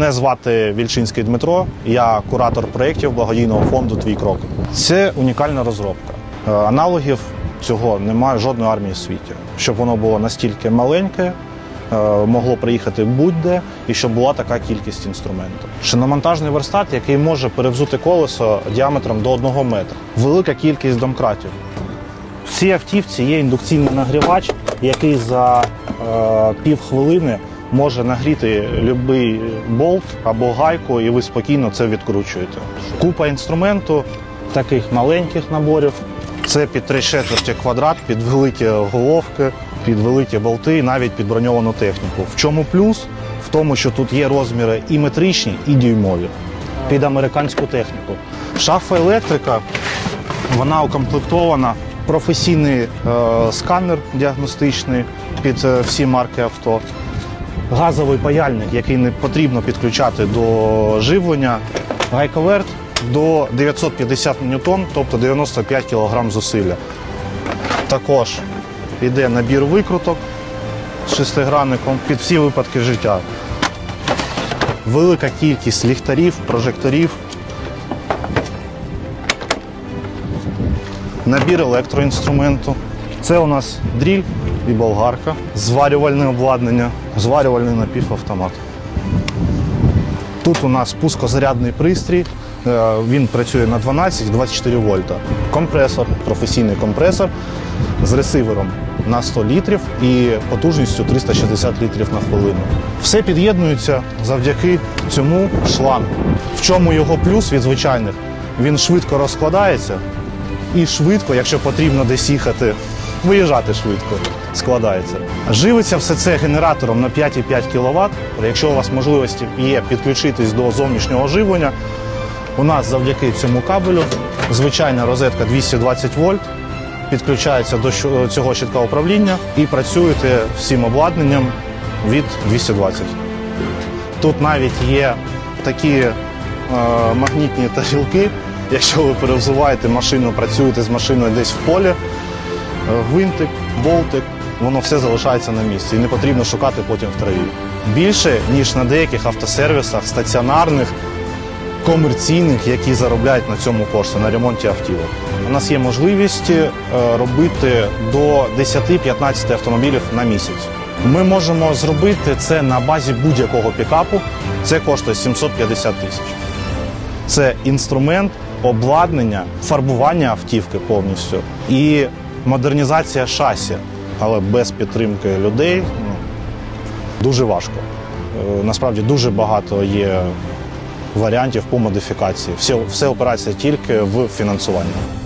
Мене звати Вільчинський Дмитро, я куратор проєктів благодійного фонду Твій крок. Це унікальна розробка. Е, Аналогів цього немає жодної армії в світі. Щоб воно було настільки маленьке, е, могло приїхати будь-де, і щоб була така кількість інструменту. Шиномонтажний верстат, який може перевзути колесо діаметром до 1 метра. Велика кількість домкратів. В цій автівці є індукційний нагрівач, який за е, півхвилини може нагріти будь-який болт або гайку, і ви спокійно це відкручуєте. Купа інструменту, таких маленьких наборів. Це під три четверті квадрат, під великі головки, під великі болти, і навіть під броньовану техніку. В чому плюс? В тому, що тут є розміри і метричні, і дюймові під американську техніку. Шафа електрика вона укомплектована професійний е, сканер діагностичний під е, всі марки авто, газовий паяльник, який не потрібно підключати до живлення, гайковерт до 950 ньютон, тобто 95 кг зусилля. Також йде набір викруток з шестигранником під всі випадки життя. Велика кількість ліхтарів, прожекторів, набір електроінструменту. Це у нас дріль і болгарка, зварювальне обладнання, зварювальний напівавтомат. Тут у нас пускозарядний пристрій. е, Він працює на 12-24 вольта. Компресор, професійний компресор з ресивером на 100 літрів і потужністю 360 літрів на хвилину. Все під'єднується завдяки цьому шлангу. В чому його плюс від звичайних? Він швидко розкладається і швидко, якщо потрібно десь їхати, виїжджати швидко, складається. Живиться все це генератором на 5,5 кВт. Якщо у вас можливості є підключитись до зовнішнього живлення, у нас завдяки цьому кабелю звичайна розетка 220 вольт. Підключається до цього щитка управління і працюєте всім обладнанням від 220. Тут навіть є такі е, магнітні тарілки. Якщо ви перевзуваєте машину, працюєте з машиною десь в полі, гвинтик, болтик, воно все залишається на місці і не потрібно шукати потім в траві. Більше, ніж на деяких автосервісах, стаціонарних, комерційних, які заробляють на цьому кошти, на ремонті автівок. У нас є можливість е, робити до 10-15 автомобілів на місяць. Ми можемо зробити це на базі будь-якого пікапу. Це коштує 750 тисяч. Це інструмент, обладнання, фарбування автівки повністю і модернізація шасі, але без підтримки людей ну, дуже важко. Е, Насправді дуже багато є варіантів по модифікації. Всі, все операція тільки в фінансування.